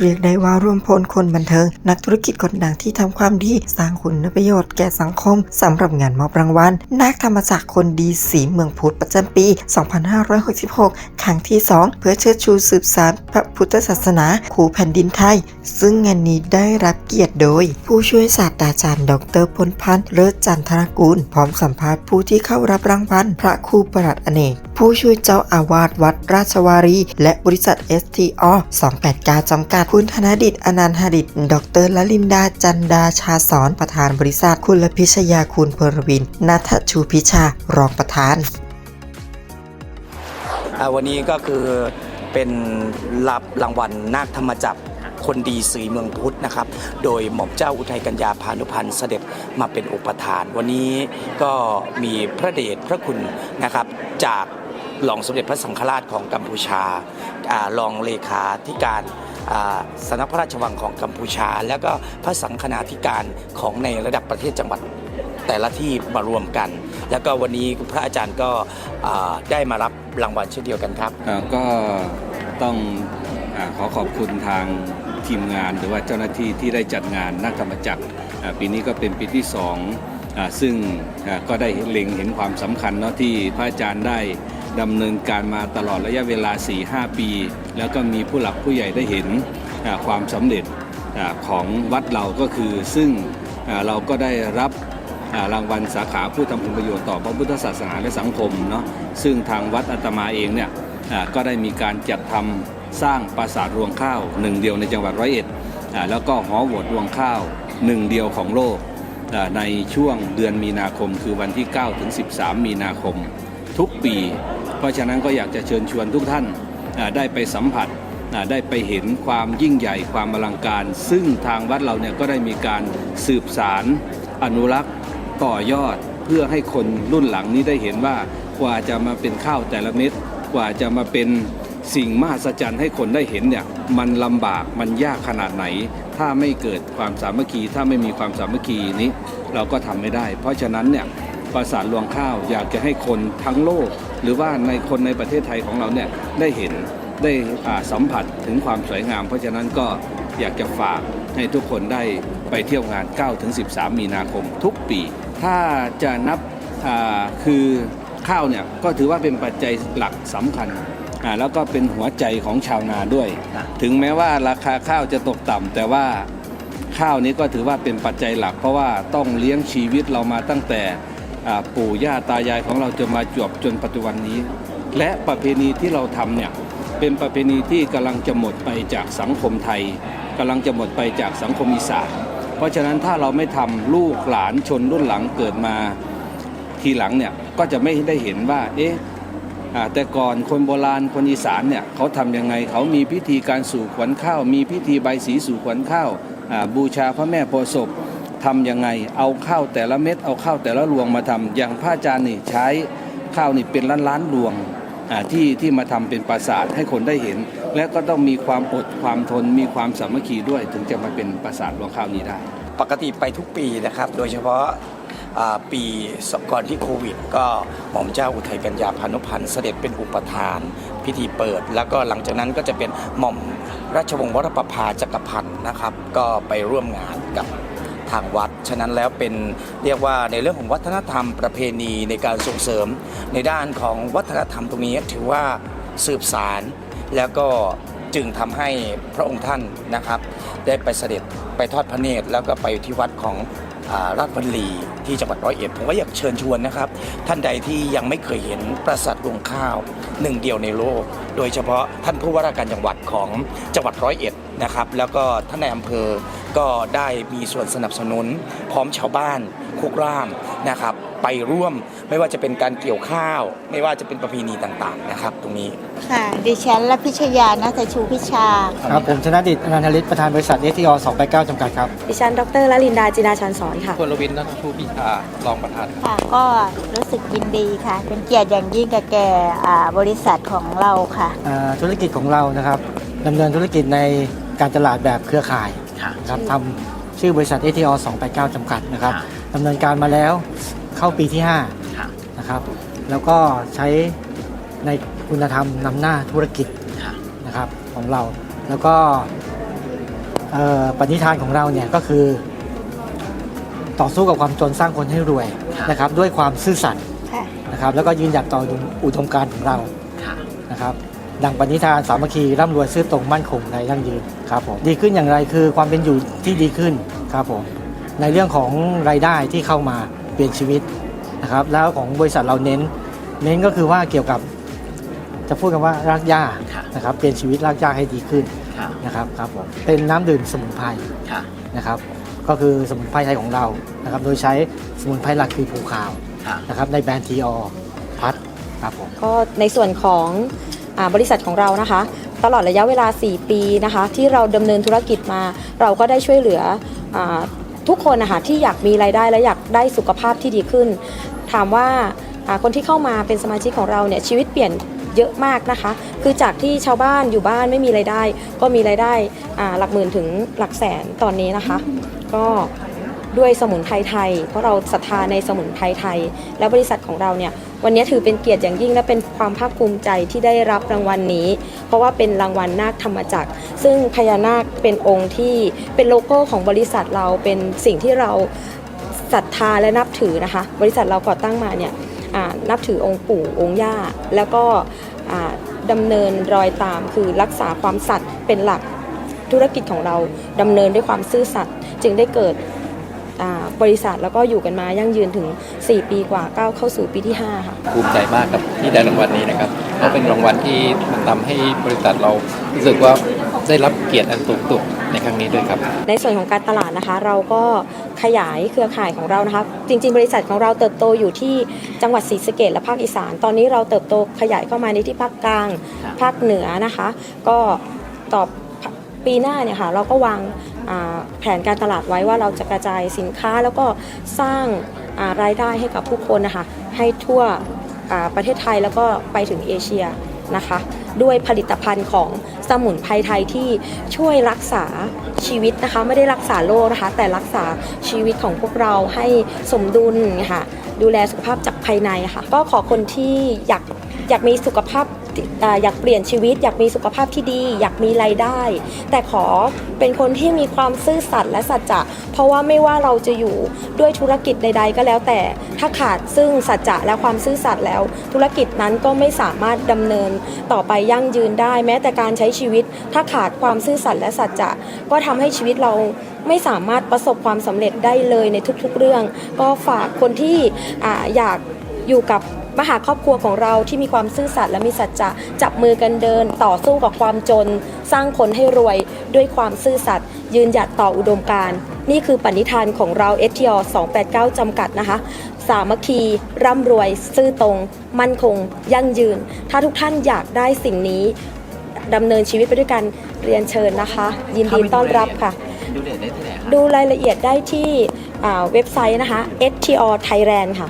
เรียกได้ว่ารวมพลคนบันเทิง นักธุรกิจคนดังที่ทำความดีสร้างคุณประโยชน์แก่สังคมสำหรับงานมอบรางวัลนักธรรมจักรคนดีสีเมืองพุทธประจำปี 2566 ครั้งที่ 2 เพื่อเชิดชูสืบสานพระพุทธศาสนาคู่แผ่นดินไทย ซึ่งงานนี้ได้รับเกียรติโดย ผู้ช่วยศาสตราจารย์ ดรพลพันธ์เลิศจันทรกูล พร้อมสัมภาษณ์ผู้ที่เข้ารับรางวัลพระครูประหลัดอเนก ผู้ช่วยเจ้าอาวาสวัดราชวารี และบริษัท STO 289จำกัด คุณธนดิตอนันต์หดิต ดรลลินดาจันดาชาสอนประธานบริษัท คุณลพิชยาคุณพลวินนัทชูพิชารองประธาน วันนี้ก็คือเป็นรับรางวัลนาคธรรมจักรคนดีสีเมืองพุทธนะครับ โดยหม่อมเจ้าอุทัยกัญญาพานุพันธ์เสด็จมาเป็นอุปทาน วันนี้ก็มีพระเดชพระคุณนะครับจาก รองสมเด็จพระสังฆราชของกัมพูชาอรองเลขาธิการสำนักพระราชวังของกัมพูชา แล้วก็พระสังฆนาธิการของในระดับประเทศจังหวัดแต่ละที่มารวมกัน แล้วก็วันนี้พระอาจารย์ก็ได้มารับรางวัลเช่นเดียวกันครับก็ต้องอขอขอบคุณทางทีมงานหรือว่าเจ้าหน้าที่ที่ได้จัดงานนักธรรมจักรปีนี้ก็เป็นปีที่สองอซึ่งก็ได้เล็งเห็นความสำคัญเนาะที่พระอาจารย์ได้ ดำเนินการมาตลอดระยะเวลา 4-5 ปี แล้วก็มีผู้หลักผู้ใหญ่ได้เห็นความสำเร็จของวัดเราก็คือซึ่งเราก็ได้รับรางวัลสาขาผู้ทำคุณประโยชน์ต่อพระพุทธศาสนาและสังคมเนาะซึ่งทางวัดอาตมาเองเนี่ยก็ได้มีการจัดทำสร้างปราสาทรวงข้าวหนึ่งเดียวในจังหวัดร้อยเอ็ดแล้วก็หอโหวตรวงข้าวหนึ่งเดียวของโลกในช่วงเดือนมีนาคมคือวันที่ 9 ถึง 13 มีนาคม ทุกปี เพราะฉะนั้นก็อยากจะเชิญชวนทุกท่านได้ไปสัมผัสได้ไปเห็นความยิ่งใหญ่ความอลังการ ซึ่งทางวัดเราเนี่ยก็ได้มีการสืบสารอนุรักษ์ต่อยอดเพื่อให้คนรุ่นหลังนี้ได้เห็นว่ากว่าจะมาเป็นข้าวแต่ละเม็ดกว่าจะมาเป็นสิ่งมหัศจรรย์ให้คนได้เห็นเนี่ยมันลำบากมันยากขนาดไหน ถ้าไม่เกิดความสามัคคีถ้าไม่มีความสามัคคีนี้เราก็ทำไม่ได้ เพราะฉะนั้นเนี่ย ปราสาทรวงข้าว อยากจะให้คนทั้งโลก หรือว่าในคนในประเทศไทยของเราเนี่ยได้เห็นได้สัมผัสถึงความสวยงาม เพราะฉะนั้นก็อยากจะฝากให้ทุกคนได้ไปเที่ยวงาน 9-13 มีนาคมทุกปี ถ้าจะนับคือข้าวเนี่ยก็ถือว่าเป็นปัจจัยหลักสำคัญแล้วก็เป็นหัวใจของชาวนาด้วย ถึงแม้ว่าราคาข้าวจะตกต่ำแต่ว่าข้าวนี้ก็ถือว่าเป็นปัจจัยหลัก เพราะว่าต้องเลี้ยงชีวิตเรามาตั้งแต่ ปู่ย่าตายายของเราจนมาจวบจนปัจจุบันนี้ และประเพณีที่เราทำเนี่ยเป็นประเพณีที่กำลังจะหมดไปจากสังคมไทยกำลังจะหมดไปจากสังคมอีสานเพราะฉะนั้นถ้าเราไม่ทำลูกหลานชนรุ่นหลังเกิดมาทีหลังเนี่ยก็จะไม่ได้เห็นว่าเอ๊ะแต่ก่อนคนโบราณคนอีสานเนี่ยเขาทำยังไงเขามีพิธีการสู่ขวัญข้าว มีพิธีใบสีสู่ขวัญข้าวบูชาพระแม่โพธิ์ศพ ทำยังไง เอาข้าวแต่ละเม็ดเอาข้าวแต่ละรวงมาทำอย่างพระอาจารย์นี่ใช้ข้าวนี่เป็นล้านล้านรวงที่ที่มาทำเป็นปราสาทให้คนได้เห็น และก็ต้องมีความอดความทนมีความสามัคคีด้วย ถึงจะมาเป็นปราสาทรวงข้าวนี้ได้ ปกติไปทุกปีนะครับ โดยเฉพาะปีก่อนที่โควิด ก็หม่อมเจ้าอุทัยกัญญาพานุพันธ์เสด็จเป็นอุปทาน พิธีเปิด แล้วก็หลังจากนั้นก็จะเป็นหม่อมราชวงศ์วรประภาจักรพันธ์นะครับ ก็ไปร่วมงานกับ ทางวัด ฉะนั้นแล้วเป็นเรียกว่าในเรื่องของวัฒนธรรมประเพณีในการส่งเสริม ในด้านของวัฒนธรรมตรงนี้ถือว่าสืบสารแล้วก็จึงทำให้พระองค์ท่านนะครับ ได้ไปเสด็จไปทอดพระเนตรแล้วก็ไปที่วัดของอราชวัลลีที่จังหวัดร้อยเอ็ดผมก็อยากเชิญชวนนะครับ ท่านใดที่ยังไม่เคยเห็นปราสาทรวงข้าวหนึ่งเดียวในโลก โดยเฉพาะท่านผู้ว่าราชการจังหวัดของจังหวัดร้อยเอ็ดนะครับ แล้วก็ท่านในอำเภอ ก็ได้มีส่วนสนับสนุน พร้อมชาวบ้านคุกร่ามนะครับ ไปร่วมไม่ว่าจะเป็นการเกี่ยวข้าว ไม่ว่าจะเป็นประเพณีต่างๆนะครับ ตรงนี้ ค่ะ ดิฉันและพิชยานัทชูพิชา ครับผมชนะดิตอนันทลิศประธานบริษัท STO 289จำกัดครับ ดิฉัน ดรลลินดาจินาชันสอนค่ะคุณรวินนัทชูพิชารองประธานค่ะ ก็รู้สึกยินดีค่ะ เป็นเกียรติอย่างยิ่งกับแก่อ่าบริษัทของเราค่ะอ่าธุรกิจของเรานะครับดำเนินธุรกิจในการตลาดแบบเครือข่าย นะครับทำชื่อบริษัท STO 289 จำกัดนะครับดำเนินการมาแล้วเข้าปีที่5นะครับ แล้วก็ใช้ในคุณธรรมนำหน้าธุรกิจนะครับของเรา แล้วก็เอ่อปณิธานของเราเนี่ยก็คือ ต่อสู้กับความจนสร้างคนให้รวยนะครับ ด้วยความซื่อสัตย์ค่ะ นะครับ แล้วก็ยืนหยัดต่ออุดมการณ์ของเรานะครับ ดังปณิธานสามัคคีร่ำรวยซื่อตรงมั่นคงในยั่งยืนครับผมดีขึ้นอย่างไรคือความเป็นอยู่ที่ดีขึ้นครับผมในเรื่องของรายได้ที่เข้ามาเปลี่ยนชีวิตนะครับแล้วของบริษัทเราเน้น เน้นก็คือว่าเกี่ยวกับ จะพูดกันว่ารากหญ้านะครับเปลี่ยนชีวิตรากหญ้าให้ดีขึ้นนะครับครับผมเป็นน้ำดื่มสมุนไพรนะครับ ก็คือสมุนไพรไทยของเรานะครับโดยใช้สมุนไพรหลักคือผูขาวนะครับในแบรนด์ทีออพัดครับผมก็ในส่วนของ บริษัทของเรานะคะ ตลอดระยะเวลา 4 ปีนะคะ ที่เราดำเนินธุรกิจมา เราก็ได้ช่วยเหลืออทุกคนนะคะที่อยากมีรายได้และอยากได้สุขภาพที่ดีขึ้น ถามว่าคนที่เข้ามาเป็นสมาชิกของเราเนี่ยชีวิตเปลี่ยนเยอะมากนะคะ คือจากที่ชาวบ้านอยู่บ้านไม่มีรายได้ ก็มีรายได้หลักหมื่นถึงหลักแสนตอนนี้นะคะ ก็ ด้วยสมุนไพรไทย เพราะเราศรัทธาในสมุนไพรไทย และบริษัทของเราเนี่ยวันนี้ถือเป็นเกียรติอย่างยิ่งและเป็นความภาคภูมิใจที่ได้รับรางวัลนี้ เพราะว่าเป็นรางวัลนาคธรรมจักร ซึ่งพญานาคเป็นองค์ที่เป็นโลโก้ของบริษัทเราเป็นสิ่งที่เราศรัทธาและนับถือนะคะ บริษัทเราก่อตั้งมาเนี่ยนับถือองค์ปู่องค์ย่า แล้วก็อ่าดำเนินรอยตามคือรักษาความสัตย์เป็นหลักธุรกิจของเราดำเนินด้วยความซื่อสัตย์จึงได้เกิด บริษัทแล้วก็อยู่กันมายั่งยืนถึง 4 ปีกว่าก้าวเข้าสู่ปีที่ 5 ค่ะ ภูมิใจมากครับที่ได้รางวัลนี้นะครับเพราะเป็นรางวัลที่มันทำให้บริษัทเรารู้สึกว่าได้รับเกียรติอันสูงสุดในครั้งนี้ด้วยครับ ในส่วนของการตลาดนะคะ เราก็ขยายเครือข่ายของเรานะคะ จริง ๆ บริษัทของเราเติบโตอยู่ที่จังหวัดศรีสะเกดและภาคอีสาน ตอนนี้เราเติบโตขยายเข้ามาในที่ภาคกลาง ภาคเหนือนะคะ ก็ต่อปีหน้าเนี่ยค่ะ เราก็วางอ่า แผนการตลาดไว้ว่าเราจะกระจายสินค้าแล้วก็สร้างรายได้ให้กับผู้คนนะคะให้ทั่วประเทศไทยแล้วก็ไปถึงเอเชียนะคะด้วยผลิตภัณฑ์ของสมุนไพรไทยที่ช่วยรักษาชีวิตนะคะไม่ได้รักษาโรคนะคะแต่รักษาชีวิตของพวกเราให้สมดุลค่ะดูแลสุขภาพจากภายในค่ะก็ขอคนที่อยากอยากมีสุขภาพ อยากเปลี่ยนชีวิต อยากมีสุขภาพที่ดี อยากมีรายได้ แต่ขอเป็นคนที่มีความซื่อสัตย์และสัจจะเพราะว่าไม่ว่าเราจะอยู่ด้วยธุรกิจใด ๆ ก็แล้วแต่ถ้าขาดซึ่งสัจจะและความซื่อสัตย์แล้ว ธุรกิจนั้นก็ไม่สามารถดำเนินต่อไปยั่งยืนได้ แม้แต่การใช้ชีวิต ถ้าขาดความซื่อสัตย์และสัจจะก็ทำให้ชีวิตเราไม่สามารถประสบความสำเร็จได้เลยในทุกๆเรื่อง ก็ฝากคนที่ออยากอยู่กับ มหาครอบครัวของเราที่มีความซื่อสัตย์และมีสัจจะจับมือกันเดิน ต่อสู้กับความจน สร้างคนให้รวยด้วยความซื่อสัตย์ยืนหยัดต่ออุดมการณ์นี่คือปณิธานของเรา STO 289 จำกัดนะคะ สามัคคี ร่ำรวย ซื่อตรง มั่นคง ยั่งยืน ถ้าทุกท่านอยากได้สิ่งนี้ดำเนินชีวิตไปด้วยกันเรียนเชิญนะคะ ยินดีต้อนรับค่ะ ดูรายละเอียดได้ที่เว็บไซต์นะคะ STO Thailand ค่ะ